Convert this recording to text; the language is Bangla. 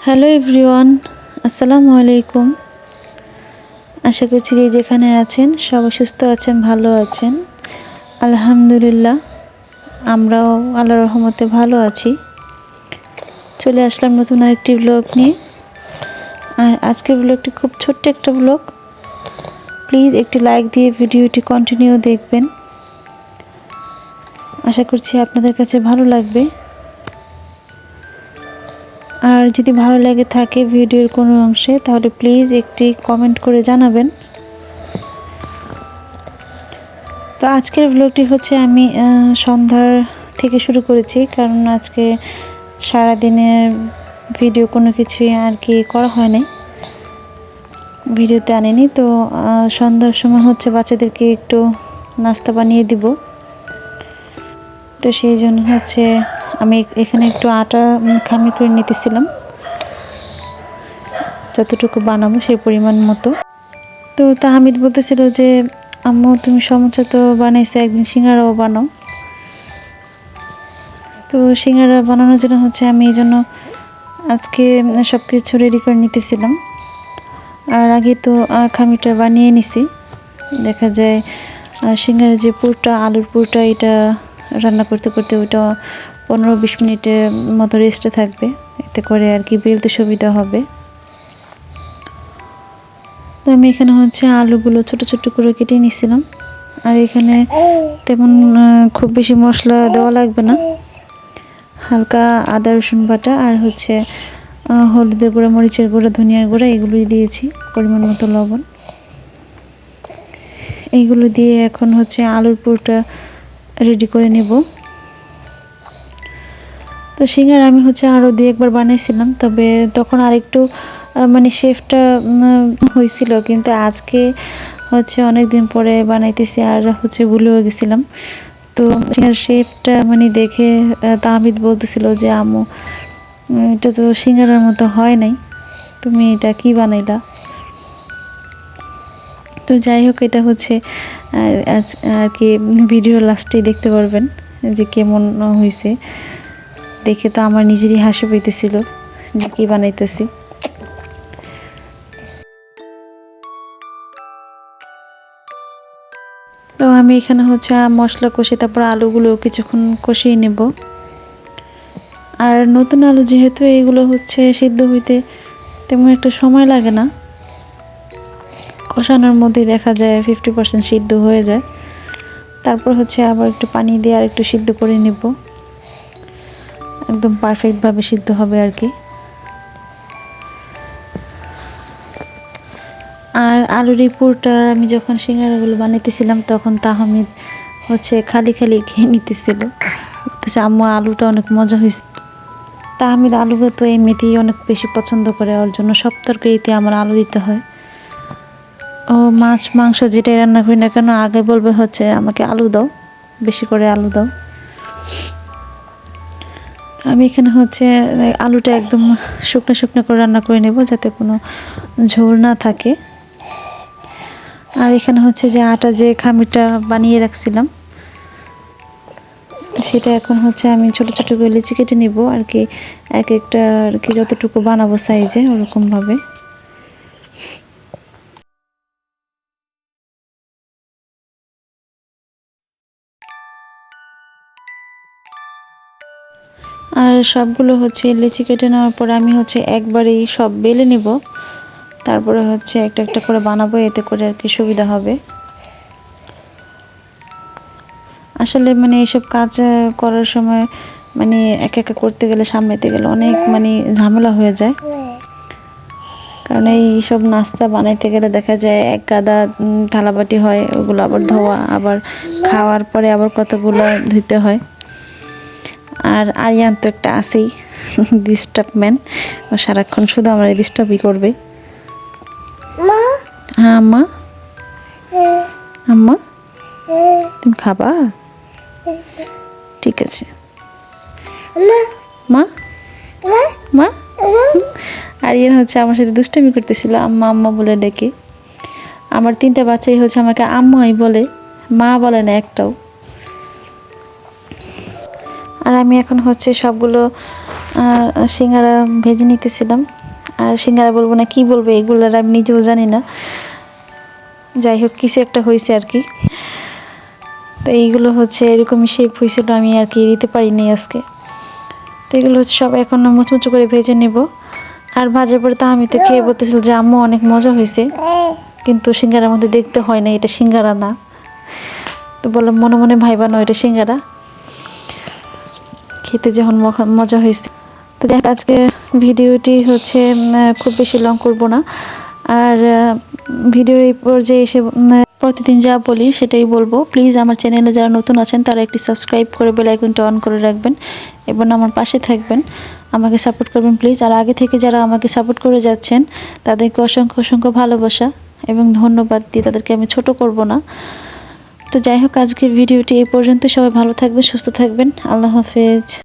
হ্যালো এভরিওয়ান, আসসালামু আলাইকুম। আশা করছি যে যেখানে আছেন, সবাই সুস্থ আছেন, ভালো আছেন। আলহামদুলিল্লাহ, আমরাও আল্লাহ রহমতে ভালো আছি। চলে আসলাম নতুন আরেকটি ব্লগ নিয়ে। আর আজকের ব্লগটি খুব ছোট্ট একটা ব্লগ প্লিজ একটি লাইক দিয়ে ভিডিওটি কন্টিনিউ দেখবেন। আশা করছি আপনাদের কাছে ভালো লাগবে। আর যদি ভালো লেগে থাকে ভিডিওর কোনো অংশে, তাহলে প্লিজ একটি কমেন্ট করে জানাবেন। তো আজকের ব্লগটি হচ্ছে আমি সন্ধ্যার থেকে শুরু করেছি, কারণ আজকে সারাদিনের ভিডিও কোনো কিছুই আর কি করা হয়নি। ভিডিওতে আনিনি, তো সন্ধ্যার সময় হচ্ছে বাচ্চাদেরকে একটু নাস্তা বানিয়ে দিব। তো সেই জন্য হচ্ছে আমি এখানে একটু আটা খামি করে নিতেছিলাম। যতটুকু বানাবো সেই পরিমাণ মতো। তো তাহামিদ বলতেছিল যে আম্মু তুমি সমোসা তো বানাইছো একদিন সিঙ্গারাও বানাও। তো সিঙ্গারা বানানোর জন্য হচ্ছে আমি এই জন্য আজকে সব কিছু রেডি করে নিতেছিলাম। আর আগে তো খামিটা বানিয়ে নিছি। দেখা যায় আহ, সিঙ্গারা যে পুরটা আলুর পুরটা এটা রান্না করতে করতে ওইটা পনেরো বিশ মিনিটের মতো রেস্টে থাকবে। এতে করে আর কি বেলতে সুবিধা হবে। তো আমি এখানে হচ্ছে আলুগুলো ছোট ছোট করে কেটে নিয়েছিলাম আর এখানে তেমন খুব বেশি মশলা দেওয়া লাগবে না। হালকা আদা, রসুন বাটা আর হচ্ছে হলুদের গুঁড়া, মরিচের গুঁড়া, ধনিয়ার গুঁড়া, এগুলোই দিয়েছি পরিমাণ মতো লবণ। এইগুলো দিয়ে এখন হচ্ছে আলুর পুরটা রেডি করে নেব। তো সিঙ্গার আমি হচ্ছে আরও দুই একবার বানাইছিলাম, তবে তখন আরেকটু মানে শেফটা হয়েছিল কিন্তু আজকে হচ্ছে অনেক দিন পরে বানাইতেছি আর হচ্ছে ভুলেও গেছিলাম। তো সিঙ্গার শেফটা মানে দেখে তাহমিদ বলতেছিল যে আমু এটা তো সিঙ্গারার মতো হয় নাই, তুমি এটা কি বানাইলা? তো যাই হোক, এটা হচ্ছে আর আর কি ভিডিও লাস্টেই দেখতে পারবেন যে কেমন হয়েছে দেখে তো আমার নিজেরই হাসি পেতেছিল যে কি বানাইতেছি। তো আমি এখানে হচ্ছে মশলা কষে, তারপর আলুগুলো কিছুক্ষণ কষিয়ে নেব। আর নতুন আলু যেহেতু এইগুলো হচ্ছে সিদ্ধ হইতে তেমন একটা সময় লাগে না। কষানোর মধ্যে দেখা যায় ফিফটি পার্সেন্ট সিদ্ধ হয়ে যায়। তারপর হচ্ছে আবার একটু পানি দিয়ে আর একটু সিদ্ধ করে নিব। একদম পারফেক্টভাবে সিদ্ধ হবে আর কি। আর আলুর এই আমি যখন সিঙ্গারাগুলো বানাইতেছিলাম, তখন তাহমিদ হচ্ছে খালি খালি খেয়ে নিতেছিল। আম্মু আলুটা অনেক মজা হয়েছে তাহমিদ আলু তো এমনিতেই অনেক বেশি পছন্দ করে, ওর জন্য সব তরকারিতে আমার আলু দিতে হয়। ও মাছ, মাংস যেটাই রান্না করি না কেন, আগে বলবে হচ্ছে আমাকে আলু দাও, বেশি করে আলু দাও। আমি এখানে হচ্ছে আলুটা একদম শুকনো শুকনো করে রান্না করে নেব যাতে কোনো ঝোল না থাকে। আর এখানে হচ্ছে যে আটা যে খামিটা বানিয়ে রাখছিলাম, সেটা এখন হচ্ছে আমি ছোট ছোটো করে লিচি কেটে নিব আর কি, এক একটা আর কি যতটুকু বানাবো সাইজে ওরকমভাবে আর সবগুলো হচ্ছে লিচি কেটে নেওয়ার পরে আমি হচ্ছে একবারেই সব বেলে নিব। তারপরে হচ্ছে একটা একটা করে বানাবো, এতে করে আর কি সুবিধা হবে। আসলে মানে এইসব কাজ করার সময় মানে একা একা করতে গেলে সামনেতে গেলে অনেক মানে ঝামেলা হয়ে যায়। কারণ এই সব নাস্তা বানাইতে গেলে দেখা যায় এক গাদা থালাবাটি হয়, ওগুলো আবার ধোয়া, আবার খাওয়ার পরে আবার কতগুলো ধুতে হয়। আর আরিয়ান তো একটা আছেই ডিস্টার্বম্যান ও সারাক্ষণ শুধু আমার ডিস্টার্বই করবে। হ্যাঁ আম্মা? আম্মা? তুমি খাবা? ঠিক আছে। মা? মা? আরিয়ান হচ্ছে আমার সাথে দুষ্টামি করতেছিল আম্মা আম্মা বলে ডেকে। আমার তিনটা বাচ্চাই হচ্ছে আমাকে আম্মাই বলে মা বলে না একটাও। আর আমি এখন হচ্ছে সবগুলো সিঙ্গারা ভেজে নিতেছিলাম। আর সিঙ্গারা বলব না কি বলব, এগুলোর আমি নিজেও জানি না। যাই হোক, কিছু একটা হয়েছে আর কি। তো এইগুলো হচ্ছে এরকমই শেপ হয়েছিল, আমি আর কি দিতে পারিনি আজকে। তো এগুলো হচ্ছে সব এখন মুচমুচু করে ভেজে নেব। আর ভাজার পরে তো আমি তো খেয়ে বলতেছিল যে, আম্মু, অনেক মজা হয়েছে। কিন্তু সিঙ্গারার মধ্যে দেখতে হয় না, এটা সিঙ্গারা না। তো বললাম, মনে মনে ভাইবানো এটা সিঙ্গারা। খেতে যখন মজা হয়েছে। তো যাই আজকে ভিডিওটি হচ্ছে খুব বেশি লং করব না। আর ভিডিওর এই পর্যায়ে এসে প্রতিদিন যা বলি সেটাই বলব। প্লিজ আমার চ্যানেলে যারা নতুন আছেন, তারা একটি সাবস্ক্রাইব করে বেল আইকনটা অন করে রাখবেন এবং আমার পাশে থাকবেন। আমাকে সাপোর্ট করবেন প্লিজ আর আগে থেকে যারা আমাকে সাপোর্ট করে যাচ্ছেন, তাদেরকে অসংখ্য অসংখ্য ভালোবাসা এবং ধন্যবাদ দিয়ে তাদেরকে আমি ছোট করব না। তো যাই হোক, আজকের ভিডিওটি এই পর্যন্ত। সবাই ভালো থাকবেন, সুস্থ থাকবেন। আল্লাহ হাফেজ।